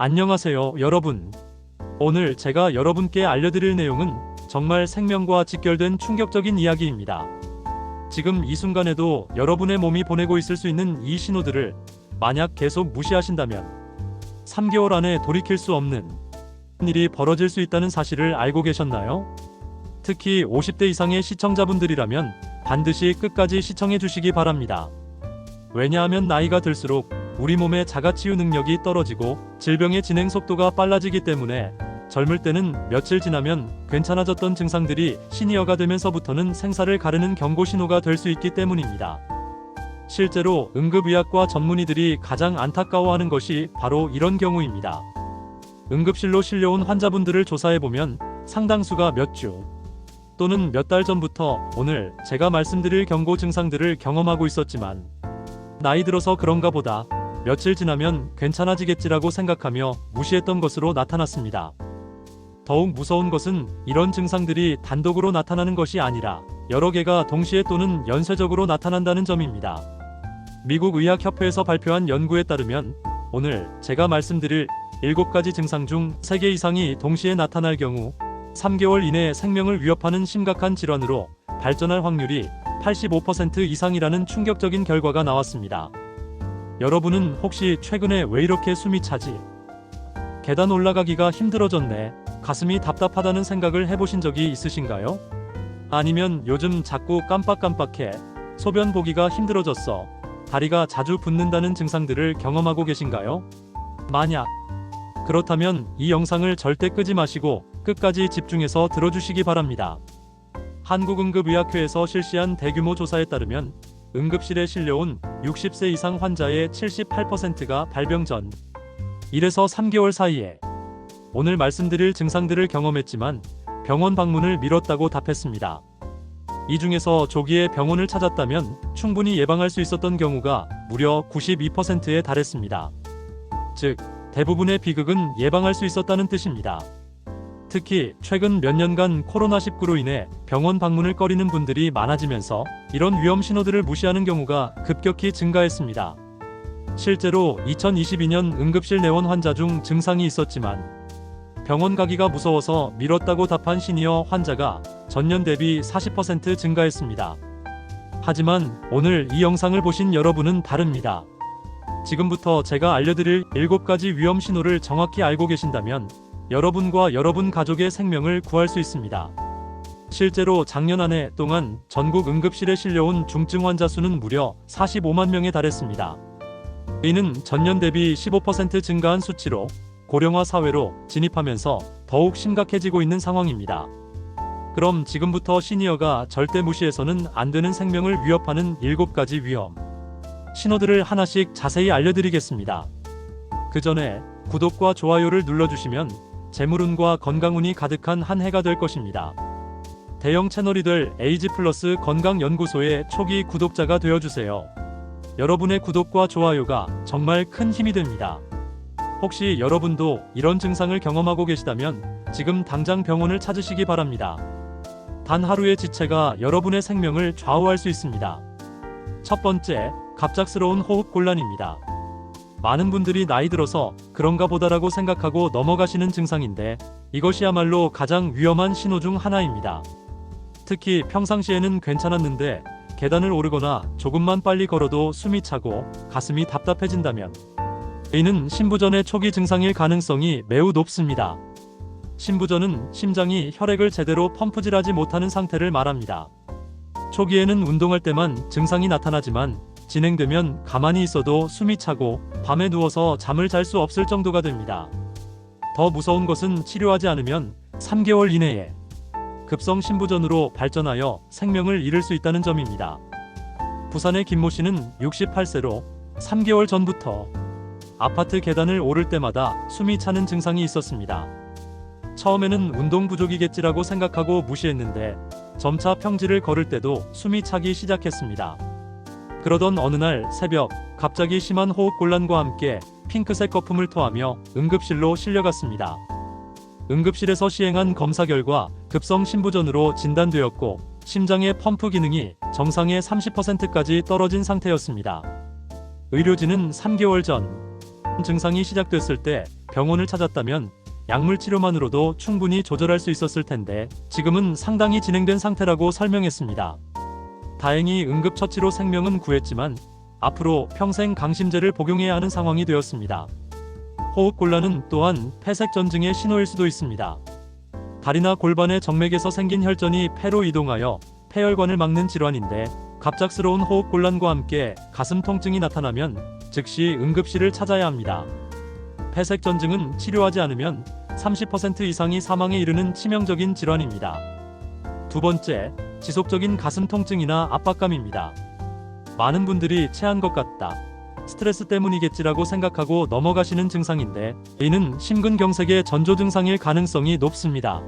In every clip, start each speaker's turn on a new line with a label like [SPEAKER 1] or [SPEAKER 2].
[SPEAKER 1] 안녕하세요, 여러분. 오늘 제가 여러분께 알려드릴 내용은 정말 생명과 직결된 충격적인 이야기입니다. 지금 이 순간에도 여러분의 몸이 보내고 있을 수 있는 이 신호들을 만약 계속 무시하신다면 3개월 안에 돌이킬 수 없는 일이 벌어질 수 있다는 사실을 알고 계셨나요? 특히 50대 이상의 시청자분들이라면 반드시 끝까지 시청해 주시기 바랍니다. 왜냐하면 나이가 들수록 우리 몸의 자가치유 능력이 떨어지고 질병의 진행 속도가 빨라지기 때문에 젊을 때는 며칠 지나면 괜찮아졌던 증상들이 시니어가 되면서부터는 생사를 가르는 경고 신호가 될 수 있기 때문입니다. 실제로 응급의학과 전문의들이 가장 안타까워하는 것이 바로 이런 경우입니다. 응급실로 실려온 환자분들을 조사해보면 상당수가 몇 주 또는 몇 달 전부터 오늘 제가 말씀드릴 경고 증상들을 경험하고 있었지만 나이 들어서 그런가 보다 며칠 지나면 괜찮아지겠지라고 생각하며 무시했던 것으로 나타났습니다. 더욱 무서운 것은 이런 증상들이 단독으로 나타나는 것이 아니라 여러 개가 동시에 또는 연쇄적으로 나타난다는 점입니다. 미국 의학협회에서 발표한 연구에 따르면 오늘 제가 말씀드릴 7가지 증상 중 3개 이상이 동시에 나타날 경우 3개월 이내에 생명을 위협하는 심각한 질환으로 발전할 확률이 85% 이상이라는 충격적인 결과가 나왔습니다. 여러분은 혹시 최근에 왜 이렇게 숨이 차지? 계단 올라가기가 힘들어졌네. 가슴이 답답하다는 생각을 해보신 적이 있으신가요? 아니면 요즘 자꾸 깜빡깜빡해. 소변 보기가 힘들어졌어. 다리가 자주 붓는다는 증상들을 경험하고 계신가요? 만약 그렇다면 이 영상을 절대 끄지 마시고 끝까지 집중해서 들어주시기 바랍니다. 한국응급의학회에서 실시한 대규모 조사에 따르면 응급실에 실려온 60세 이상 환자의 78%가 발병 전 1에서 3개월 사이에 오늘 말씀드릴 증상들을 경험했지만 병원 방문을 미뤘다고 답했습니다. 이 중에서 조기에 병원을 찾았다면 충분히 예방할 수 있었던 경우가 무려 92%에 달했습니다. 즉, 대부분의 비극은 예방할 수 있었다는 뜻입니다. 특히 최근 몇 년간 코로나19로 인해 병원 방문을 꺼리는 분들이 많아지면서 이런 위험 신호들을 무시하는 경우가 급격히 증가했습니다. 실제로 2022년 응급실 내원 환자 중 증상이 있었지만 병원 가기가 무서워서 미뤘다고 답한 시니어 환자가 전년 대비 40% 증가했습니다. 하지만 오늘 이 영상을 보신 여러분은 다릅니다. 지금부터 제가 알려드릴 7가지 위험 신호를 정확히 알고 계신다면 여러분과 여러분 가족의 생명을 구할 수 있습니다. 실제로 작년 한 해 동안 전국 응급실에 실려온 중증 환자 수는 무려 45만 명에 달했습니다. 이는 전년 대비 15% 증가한 수치로 고령화 사회로 진입하면서 더욱 심각해지고 있는 상황입니다. 그럼 지금부터 시니어가 절대 무시해서는 안 되는 생명을 위협하는 7가지 위험 신호들을 하나씩 자세히 알려드리겠습니다. 그 전에 구독과 좋아요를 눌러주시면 재물운과 건강운이 가득한 한 해가 될 것입니다. 대형 채널이 될 에이지 플러스 건강연구소의 초기 구독자가 되어주세요. 여러분의 구독과 좋아요가 정말 큰 힘이 됩니다. 혹시 여러분도 이런 증상을 경험하고 계시다면 지금 당장 병원을 찾으시기 바랍니다. 단 하루의 지체가 여러분의 생명을 좌우할 수 있습니다. 첫 번째, 갑작스러운 호흡 곤란입니다. 많은 분들이 나이 들어서 그런가 보다라고 생각하고 넘어가시는 증상인데 이것이야말로 가장 위험한 신호 중 하나입니다. 특히 평상시에는 괜찮았는데 계단을 오르거나 조금만 빨리 걸어도 숨이 차고 가슴이 답답해진다면 이는 신부전의 초기 증상일 가능성이 매우 높습니다. 신부전은 심장이 혈액을 제대로 펌프질하지 못하는 상태를 말합니다. 초기에는 운동할 때만 증상이 나타나지만 진행되면 가만히 있어도 숨이 차고 밤에 누워서 잠을 잘 수 없을 정도가 됩니다. 더 무서운 것은 치료하지 않으면 3개월 이내에 급성 신부전으로 발전하여 생명을 잃을 수 있다는 점입니다. 부산의 김모 씨는 68세로 3개월 전부터 아파트 계단을 오를 때마다 숨이 차는 증상이 있었습니다. 처음에는 운동 부족이겠지라고 생각하고 무시했는데 점차 평지를 걸을 때도 숨이 차기 시작했습니다. 그러던 어느 날 새벽 갑자기 심한 호흡 곤란과 함께 핑크색 거품을 토하며 응급실로 실려갔습니다. 응급실에서 시행한 검사 결과 급성 신부전으로 진단되었고 심장의 펌프 기능이 정상의 30%까지 떨어진 상태였습니다. 의료진은 3개월 전 증상이 시작됐을 때 병원을 찾았다면 약물 치료만으로도 충분히 조절할 수 있었을 텐데 지금은 상당히 진행된 상태라고 설명했습니다. 다행히 응급처치로 생명은 구했지만 앞으로 평생 강심제를 복용해야 하는 상황이 되었습니다. 호흡곤란은 또한 폐색전증의 신호일 수도 있습니다. 다리나 골반의 정맥에서 생긴 혈전이 폐로 이동하여 폐혈관을 막는 질환인데 갑작스러운 호흡곤란과 함께 가슴 통증이 나타나면 즉시 응급실을 찾아야 합니다. 폐색전증은 치료하지 않으면 30% 이상이 사망에 이르는 치명적인 질환입니다. 두 번째, 지속적인 가슴 통증이나 압박감입니다. 많은 분들이 체한 것 같다. 스트레스 때문이겠지라고 생각하고 넘어가시는 증상인데 이는 심근경색의 전조 증상일 가능성이 높습니다.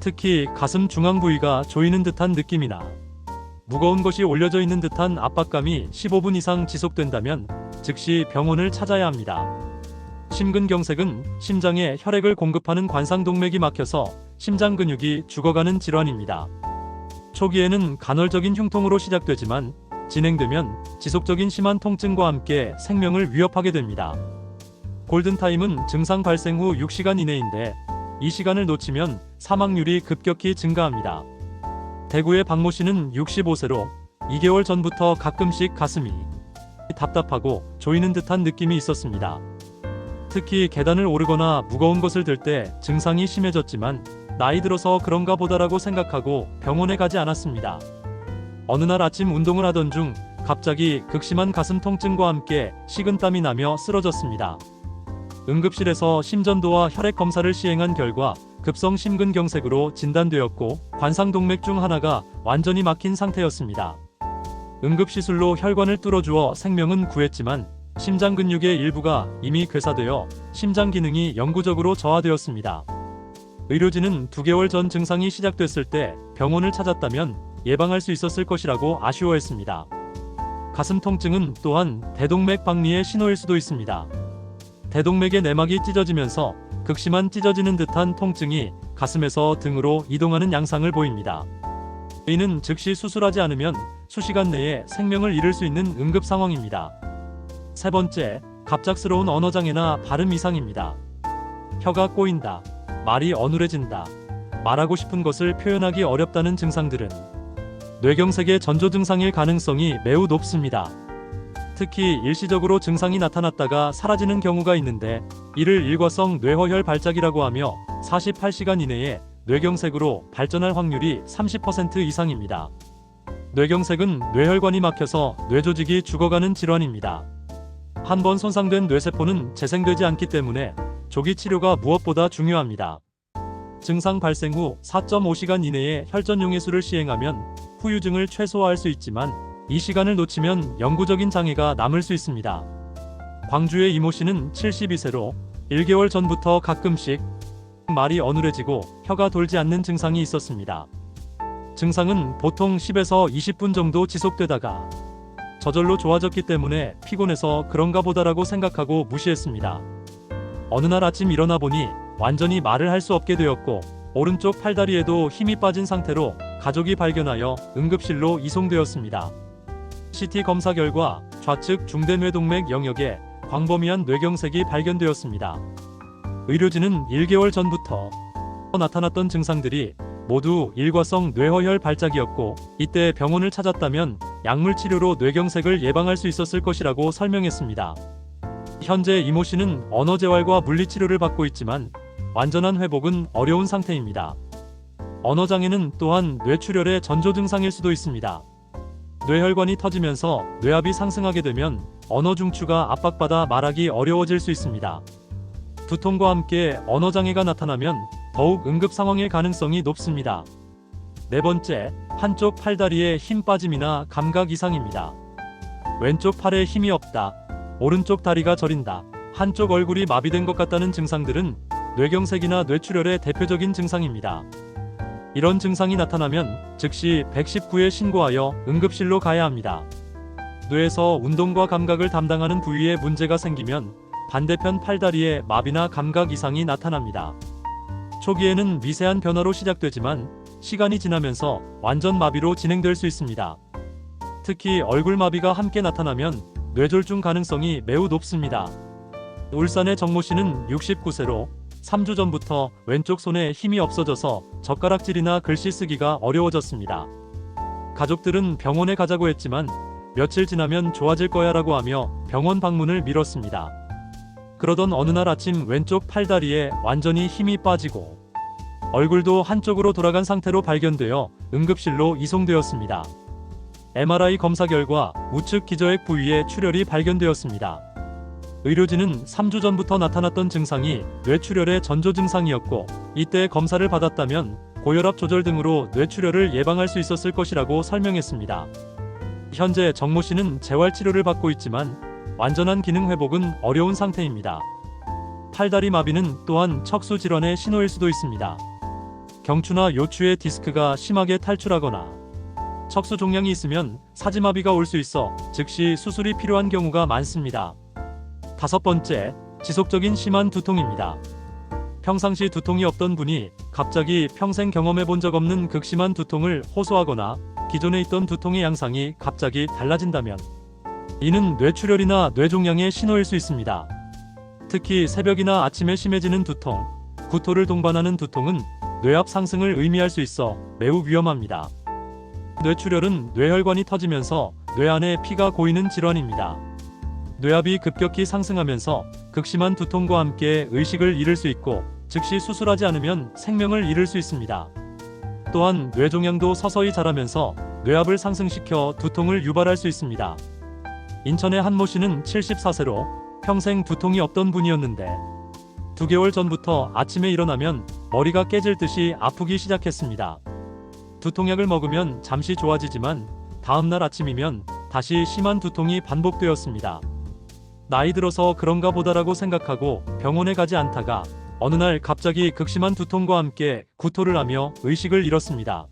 [SPEAKER 1] 특히 가슴 중앙 부위가 조이는 듯한 느낌이나 무거운 것이 올려져 있는 듯한 압박감이 15분 이상 지속된다면 즉시 병원을 찾아야 합니다. 심근경색은 심장에 혈액을 공급하는 관상동맥이 막혀서 심장 근육이 죽어가는 질환입니다. 초기에는 간헐적인 흉통으로 시작되지만 진행되면 지속적인 심한 통증과 함께 생명을 위협하게 됩니다. 골든타임은 증상 발생 후 6시간 이내인데 이 시간을 놓치면 사망률이 급격히 증가합니다. 대구의 박모 씨는 65세로 2개월 전부터 가끔씩 가슴이 답답하고 조이는 듯한 느낌이 있었습니다. 특히 계단을 오르거나 무거운 것을 들 때 증상이 심해졌지만 나이 들어서 그런가 보다라고 생각하고 병원에 가지 않았습니다. 어느 날 아침 운동을 하던 중 갑자기 극심한 가슴 통증과 함께 식은땀이 나며 쓰러졌습니다. 응급실에서 심전도와 혈액 검사를 시행한 결과 급성 심근경색으로 진단되었고 관상동맥 중 하나가 완전히 막힌 상태였습니다. 응급시술로 혈관을 뚫어주어 생명은 구했지만 심장 근육의 일부가 이미 괴사되어 심장 기능이 영구적으로 저하되었습니다. 의료진은 2개월 전 증상이 시작됐을 때 병원을 찾았다면 예방할 수 있었을 것이라고 아쉬워했습니다. 가슴 통증은 또한 대동맥 박리의 신호일 수도 있습니다. 대동맥의 내막이 찢어지면서 극심한 찢어지는 듯한 통증이 가슴에서 등으로 이동하는 양상을 보입니다. 이는 즉시 수술하지 않으면 수시간 내에 생명을 잃을 수 있는 응급 상황입니다. 세 번째, 갑작스러운 언어장애나 발음 이상입니다. 혀가 꼬인다. 말이 어눌해진다. 말하고 싶은 것을 표현하기 어렵다는 증상들은 뇌경색의 전조 증상일 가능성이 매우 높습니다. 특히 일시적으로 증상이 나타났다가 사라지는 경우가 있는데 이를 일과성 뇌허혈 발작이라고 하며 48시간 이내에 뇌경색으로 발전할 확률이 30% 이상입니다. 뇌경색은 뇌혈관이 막혀서 뇌조직이 죽어가는 질환입니다. 한번 손상된 뇌세포는 재생되지 않기 때문에 조기 치료가 무엇보다 중요합니다. 증상 발생 후 4.5시간 이내에 혈전 용해수를 시행하면 후유증을 최소화할 수 있지만 이 시간을 놓치면 영구적인 장애가 남을 수 있습니다. 광주의 이모 씨는 72세로 1개월 전부터 가끔씩 말이 어눌해지고 혀가 돌지 않는 증상이 있었습니다. 증상은 보통 10에서 20분 정도 지속되다가 저절로 좋아졌기 때문에 피곤해서 그런가 보다라고 생각하고 무시했습니다. 어느 날 아침 일어나 보니 완전히 말을 할 수 없게 되었고 오른쪽 팔다리에도 힘이 빠진 상태로 가족이 발견하여 응급실로 이송되었습니다. CT 검사 결과 좌측 중대뇌동맥 영역에 광범위한 뇌경색이 발견되었습니다. 의료진은 1개월 전부터 나타났던 증상들이 모두 일과성 뇌허혈 발작이었고 이때 병원을 찾았다면 약물 치료로 뇌경색을 예방할 수 있었을 것이라고 설명했습니다. 현재 이모 씨는 언어 재활과 물리 치료를 받고 있지만 완전한 회복은 어려운 상태입니다. 언어 장애는 또한 뇌출혈의 전조 증상일 수도 있습니다. 뇌혈관이 터지면서 뇌압이 상승하게 되면 언어 중추가 압박받아 말하기 어려워질 수 있습니다. 두통과 함께 언어 장애가 나타나면 더욱 응급 상황일 가능성이 높습니다. 네 번째, 한쪽 팔다리에 힘 빠짐이나 감각 이상입니다. 왼쪽 팔에 힘이 없다. 오른쪽 다리가 저린다. 한쪽 얼굴이 마비된 것 같다는 증상들은 뇌경색이나 뇌출혈의 대표적인 증상입니다. 이런 증상이 나타나면 즉시 119에 신고하여 응급실로 가야 합니다. 뇌에서 운동과 감각을 담당하는 부위에 문제가 생기면 반대편 팔다리에 마비나 감각 이상이 나타납니다. 초기에는 미세한 변화로 시작되지만 시간이 지나면서 완전 마비로 진행될 수 있습니다. 특히 얼굴 마비가 함께 나타나면 뇌졸중 가능성이 매우 높습니다. 울산의 정모 씨는 69세로 3주 전부터 왼쪽 손에 힘이 없어져서 젓가락질이나 글씨 쓰기가 어려워졌습니다. 가족들은 병원에 가자고 했지만 며칠 지나면 좋아질 거야 라고 하며 병원 방문을 미뤘습니다. 그러던 어느 날 아침 왼쪽 팔다리에 완전히 힘이 빠지고 얼굴도 한쪽으로 돌아간 상태로 발견되어 응급실로 이송되었습니다. MRI 검사 결과 우측 기저액 부위에 출혈이 발견되었습니다. 의료진은 3주 전부터 나타났던 증상이 뇌출혈의 전조 증상이었고 이때 검사를 받았다면 고혈압 조절 등으로 뇌출혈을 예방할 수 있었을 것이라고 설명했습니다. 현재 정모 씨는 재활 치료를 받고 있지만 완전한 기능 회복은 어려운 상태입니다. 팔다리 마비는 또한 척수 질환의 신호일 수도 있습니다. 경추나 요추의 디스크가 심하게 탈출하거나 척수 종양이 있으면 사지마비가 올 수 있어 즉시 수술이 필요한 경우가 많습니다. 다섯 번째, 지속적인 심한 두통입니다. 평상시 두통이 없던 분이 갑자기 평생 경험해 본 적 없는 극심한 두통을 호소하거나 기존에 있던 두통의 양상이 갑자기 달라진다면 이는 뇌출혈이나 뇌종양의 신호일 수 있습니다. 특히 새벽이나 아침에 심해지는 두통, 구토를 동반하는 두통은 뇌압 상승을 의미할 수 있어 매우 위험합니다. 뇌출혈은 뇌혈관이 터지면서 뇌 안에 피가 고이는 질환입니다. 뇌압이 급격히 상승하면서 극심한 두통과 함께 의식을 잃을 수 있고 즉시 수술하지 않으면 생명을 잃을 수 있습니다. 또한 뇌종양도 서서히 자라면서 뇌압을 상승시켜 두통을 유발할 수 있습니다. 인천의 한모 씨는 74세로 평생 두통이 없던 분이었는데 두 개월 전부터 아침에 일어나면 머리가 깨질 듯이 아프기 시작했습니다. 두통약을 먹으면 잠시 좋아지지만 다음날 아침이면 다시 심한 두통이 반복되었습니다. 나이 들어서 그런가 보다라고 생각하고 병원에 가지 않다가 어느 날 갑자기 극심한 두통과 함께 구토를 하며 의식을 잃었습니다.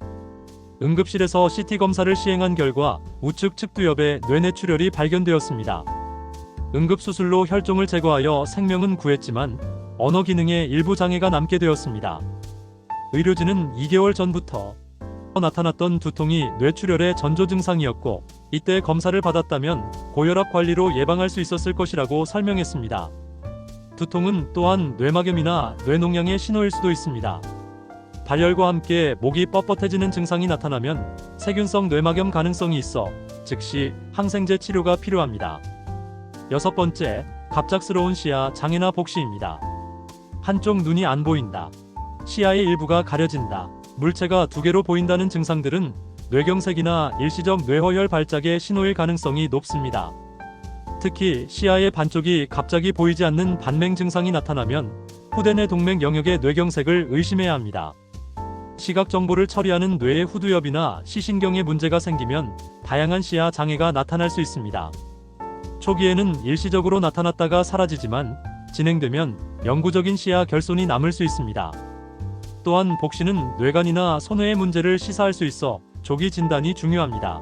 [SPEAKER 1] 응급실에서 CT 검사를 시행한 결과 우측 측두엽에 뇌내출혈이 발견되었습니다. 응급수술로 혈종을 제거하여 생명은 구했지만 언어 기능에 일부 장애가 남게 되었습니다. 의료진은 2개월 전부터 나타났던 두통이 뇌출혈의 전조 증상이었고 이때 검사를 받았다면 고혈압 관리로 예방할 수 있었을 것이라고 설명했습니다. 두통은 또한 뇌막염이나 뇌농양의 신호일 수도 있습니다. 발열과 함께 목이 뻣뻣해지는 증상이 나타나면 세균성 뇌막염 가능성이 있어 즉시 항생제 치료가 필요합니다. 여섯 번째, 갑작스러운 시야 장애나 복시입니다. 한쪽 눈이 안 보인다. 시야의 일부가 가려진다. 물체가 두 개로 보인다는 증상들은 뇌경색이나 일시적 뇌허혈 발작의 신호일 가능성이 높습니다. 특히 시야의 반쪽이 갑자기 보이지 않는 반맹 증상이 나타나면 후대뇌 동맥 영역의 뇌경색을 의심해야 합니다. 시각 정보를 처리하는 뇌의 후두엽이나 시신경에 문제가 생기면 다양한 시야 장애가 나타날 수 있습니다. 초기에는 일시적으로 나타났다가 사라지지만 진행되면 영구적인 시야 결손이 남을 수 있습니다. 또한 복시는 뇌관이나 손해의 문제를 시사할 수 있어 조기 진단이 중요합니다.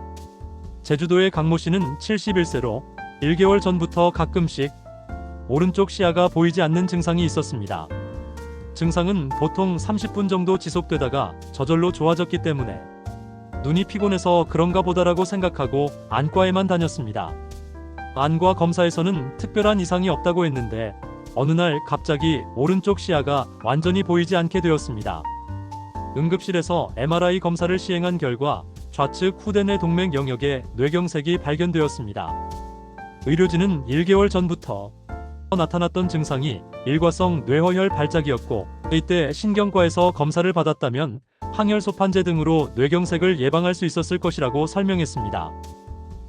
[SPEAKER 1] 제주도의 강모 씨는 71세로 1개월 전부터 가끔씩 오른쪽 시야가 보이지 않는 증상이 있었습니다. 증상은 보통 30분 정도 지속되다가 저절로 좋아졌기 때문에 눈이 피곤해서 그런가 보다라고 생각하고 안과에만 다녔습니다. 안과 검사에서는 특별한 이상이 없다고 했는데 어느 날 갑자기 오른쪽 시야가 완전히 보이지 않게 되었습니다. 응급실에서 MRI 검사를 시행한 결과 좌측 후대뇌 동맥 영역에 뇌경색이 발견되었습니다. 의료진은 1개월 전부터 나타났던 증상이 일과성 뇌허혈 발작이었고 이때 신경과에서 검사를 받았다면 항혈소판제 등으로 뇌경색을 예방할 수 있었을 것이라고 설명했습니다.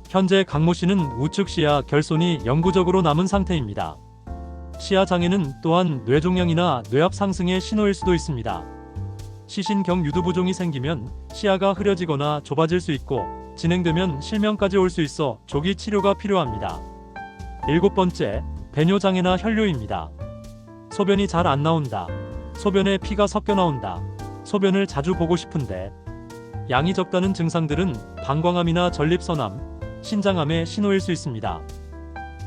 [SPEAKER 1] 현재 강모 씨는 우측 시야 결손이 영구적으로 남은 상태입니다. 시야 장애는 또한 뇌종양이나 뇌압 상승의 신호일 수도 있습니다. 시신경 유두 부종이 생기면 시야가 흐려지거나 좁아질 수 있고 진행되면 실명까지 올 수 있어 조기 치료가 필요합니다. 일곱 번째, 배뇨 장애나 혈뇨입니다. 소변이 잘 안 나온다. 소변에 피가 섞여 나온다. 소변을 자주 보고 싶은데 양이 적다는 증상들은 방광암이나 전립선암, 신장암의 신호일 수 있습니다.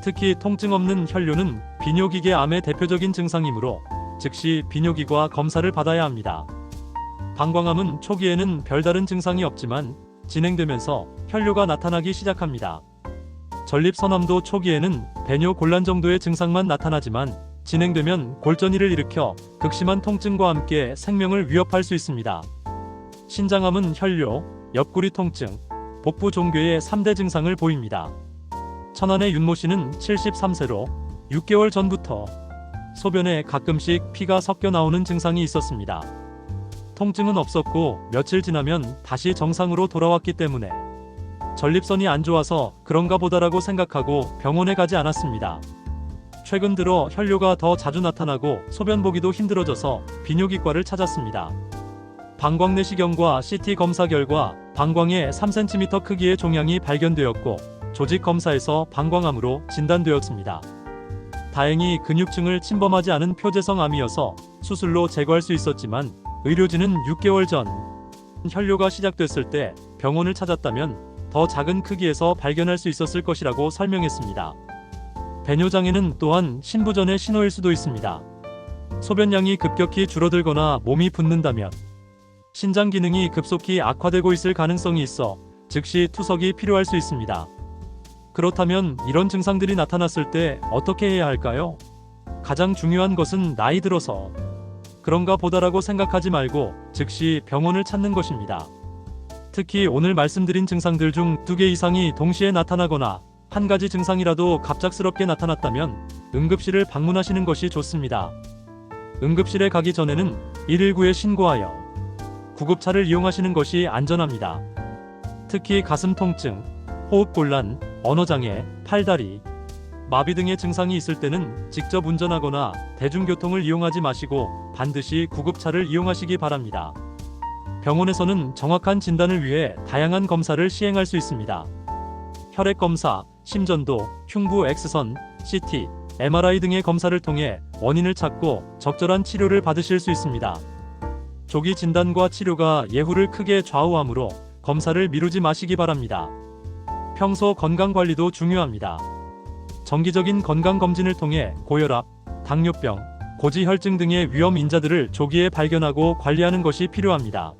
[SPEAKER 1] 특히 통증 없는 혈뇨는 비뇨기계 암의 대표적인 증상이므로 즉시 비뇨기과 검사를 받아야 합니다. 방광암은 초기에는 별다른 증상이 없지만 진행되면서 혈뇨가 나타나기 시작합니다. 전립선암도 초기에는 배뇨 곤란 정도의 증상만 나타나지만 진행되면 골전이를 일으켜 극심한 통증과 함께 생명을 위협할 수 있습니다. 신장암은 혈뇨, 옆구리 통증, 복부 종괴의 3대 증상을 보입니다. 천안의 윤모 씨는 73세로 6개월 전부터 소변에 가끔씩 피가 섞여 나오는 증상이 있었습니다. 통증은 없었고 며칠 지나면 다시 정상으로 돌아왔기 때문에 전립선이 안 좋아서 그런가 보다라고 생각하고 병원에 가지 않았습니다. 최근 들어 혈뇨가 더 자주 나타나고 소변 보기도 힘들어져서 비뇨기과를 찾았습니다. 방광 내시경과 CT 검사 결과 방광에 3cm 크기의 종양이 발견되었고 조직 검사에서 방광암으로 진단되었습니다. 다행히 근육층을 침범하지 않은 표재성 암이어서 수술로 제거할 수 있었지만 의료진은 6개월 전 혈뇨가 시작됐을 때 병원을 찾았다면 더 작은 크기에서 발견할 수 있었을 것이라고 설명했습니다. 배뇨장애는 또한 신부전의 신호일 수도 있습니다. 소변량이 급격히 줄어들거나 몸이 붓는다면 신장 기능이 급속히 악화되고 있을 가능성이 있어 즉시 투석이 필요할 수 있습니다. 그렇다면 이런 증상들이 나타났을 때 어떻게 해야 할까요? 가장 중요한 것은 나이 들어서 그런가 보다라고 생각하지 말고 즉시 병원을 찾는 것입니다. 특히 오늘 말씀드린 증상들 중 두 개 이상이 동시에 나타나거나 한 가지 증상이라도 갑작스럽게 나타났다면 응급실을 방문하시는 것이 좋습니다. 응급실에 가기 전에는 119에 신고하여 구급차를 이용하시는 것이 안전합니다. 특히 가슴 통증, 호흡 곤란, 언어장애, 팔다리, 마비 등의 증상이 있을 때는 직접 운전하거나 대중교통을 이용하지 마시고 반드시 구급차를 이용하시기 바랍니다. 병원에서는 정확한 진단을 위해 다양한 검사를 시행할 수 있습니다. 혈액 검사, 심전도, 흉부 X선, CT, MRI 등의 검사를 통해 원인을 찾고 적절한 치료를 받으실 수 있습니다. 조기 진단과 치료가 예후를 크게 좌우하므로 검사를 미루지 마시기 바랍니다. 평소 건강 관리도 중요합니다. 정기적인 건강 검진을 통해 고혈압, 당뇨병, 고지혈증 등의 위험 인자들을 조기에 발견하고 관리하는 것이 필요합니다.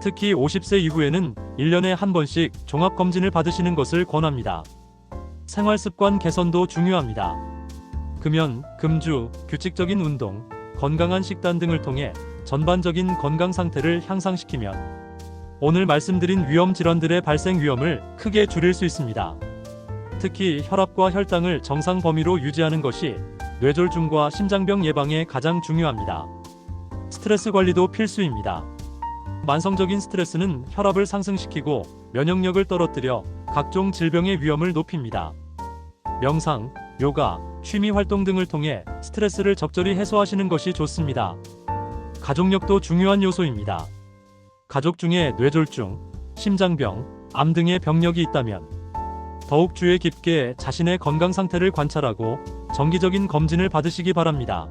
[SPEAKER 1] 특히 50세 이후에는 1년에 한 번씩 종합 검진을 받으시는 것을 권합니다. 생활 습관 개선도 중요합니다. 금연, 금주, 규칙적인 운동, 건강한 식단 등을 통해 전반적인 건강 상태를 향상시키면 오늘 말씀드린 위험 질환들의 발생 위험을 크게 줄일 수 있습니다. 특히 혈압과 혈당을 정상 범위로 유지하는 것이 뇌졸중과 심장병 예방에 가장 중요합니다. 스트레스 관리도 필수입니다. 만성적인 스트레스는 혈압을 상승시키고 면역력을 떨어뜨려 각종 질병의 위험을 높입니다. 명상, 요가, 취미 활동 등을 통해 스트레스를 적절히 해소하시는 것이 좋습니다. 가족력도 중요한 요소입니다. 가족 중에 뇌졸중, 심장병, 암 등의 병력이 있다면 더욱 주의 깊게 자신의 건강 상태를 관찰하고 정기적인 검진을 받으시기 바랍니다.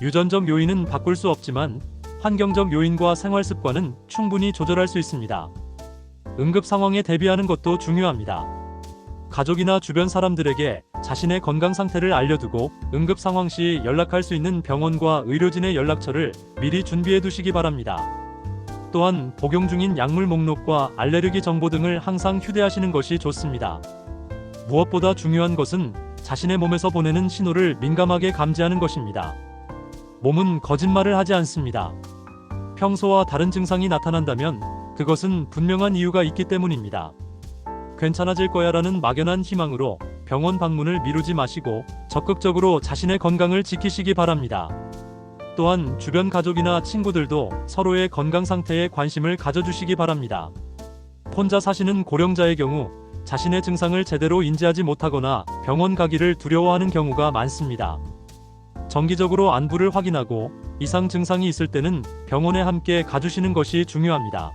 [SPEAKER 1] 유전적 요인은 바꿀 수 없지만 환경적 요인과 생활 습관은 충분히 조절할 수 있습니다. 응급 상황에 대비하는 것도 중요합니다. 가족이나 주변 사람들에게 자신의 건강 상태를 알려두고 응급 상황 시 연락할 수 있는 병원과 의료진의 연락처를 미리 준비해 두시기 바랍니다. 또한 복용 중인 약물 목록과 알레르기 정보 등을 항상 휴대하시는 것이 좋습니다. 무엇보다 중요한 것은 자신의 몸에서 보내는 신호를 민감하게 감지하는 것입니다. 몸은 거짓말을 하지 않습니다. 평소와 다른 증상이 나타난다면 그것은 분명한 이유가 있기 때문입니다. 괜찮아질 거야 라는 막연한 희망으로 병원 방문을 미루지 마시고 적극적으로 자신의 건강을 지키시기 바랍니다. 또한 주변 가족이나 친구들도 서로의 건강 상태에 관심을 가져주시기 바랍니다. 혼자 사시는 고령자의 경우 자신의 증상을 제대로 인지하지 못하거나 병원 가기를 두려워하는 경우가 많습니다. 정기적으로 안부를 확인하고 이상 증상이 있을 때는 병원에 함께 가주시는 것이 중요합니다.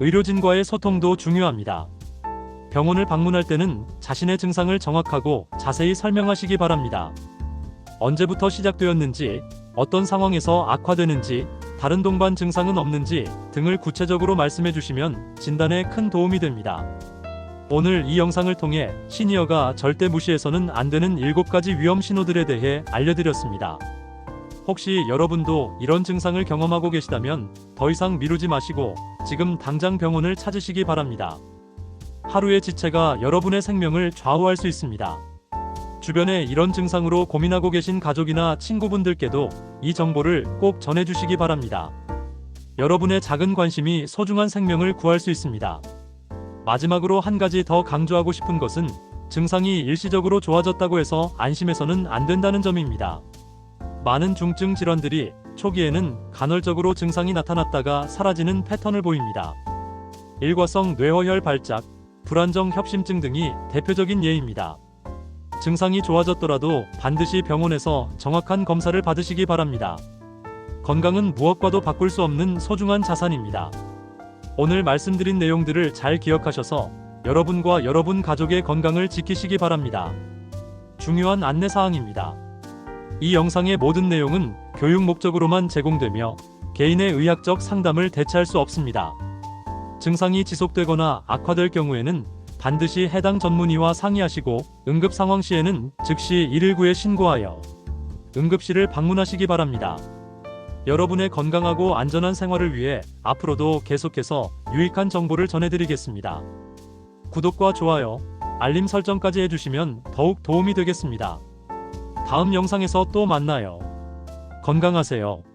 [SPEAKER 1] 의료진과의 소통도 중요합니다. 병원을 방문할 때는 자신의 증상을 정확하고 자세히 설명하시기 바랍니다. 언제부터 시작되었는지, 어떤 상황에서 악화되는지, 다른 동반 증상은 없는지 등을 구체적으로 말씀해 주시면 진단에 큰 도움이 됩니다. 오늘 이 영상을 통해 시니어가 절대 무시해서는 안 되는 7가지 위험 신호들에 대해 알려드렸습니다. 혹시 여러분도 이런 증상을 경험하고 계시다면 더 이상 미루지 마시고 지금 당장 병원을 찾으시기 바랍니다. 하루의 지체가 여러분의 생명을 좌우할 수 있습니다. 주변에 이런 증상으로 고민하고 계신 가족이나 친구분들께도 이 정보를 꼭 전해주시기 바랍니다. 여러분의 작은 관심이 소중한 생명을 구할 수 있습니다. 마지막으로 한 가지 더 강조하고 싶은 것은 증상이 일시적으로 좋아졌다고 해서 안심해서는 안 된다는 점입니다. 많은 중증 질환들이 초기에는 간헐적으로 증상이 나타났다가 사라지는 패턴을 보입니다. 일과성 뇌허혈 발작, 불안정 협심증 등이 대표적인 예입니다. 증상이 좋아졌더라도 반드시 병원에서 정확한 검사를 받으시기 바랍니다. 건강은 무엇과도 바꿀 수 없는 소중한 자산입니다. 오늘 말씀드린 내용들을 잘 기억하셔서 여러분과 여러분 가족의 건강을 지키시기 바랍니다. 중요한 안내 사항입니다. 이 영상의 모든 내용은 교육 목적으로만 제공되며 개인의 의학적 상담을 대체할 수 없습니다. 증상이 지속되거나 악화될 경우에는 반드시 해당 전문의와 상의하시고 응급 상황 시에는 즉시 119에 신고하여 응급실을 방문하시기 바랍니다. 여러분의 건강하고 안전한 생활을 위해 앞으로도 계속해서 유익한 정보를 전해드리겠습니다. 구독과 좋아요, 알림 설정까지 해주시면 더욱 도움이 되겠습니다. 다음 영상에서 또 만나요. 건강하세요.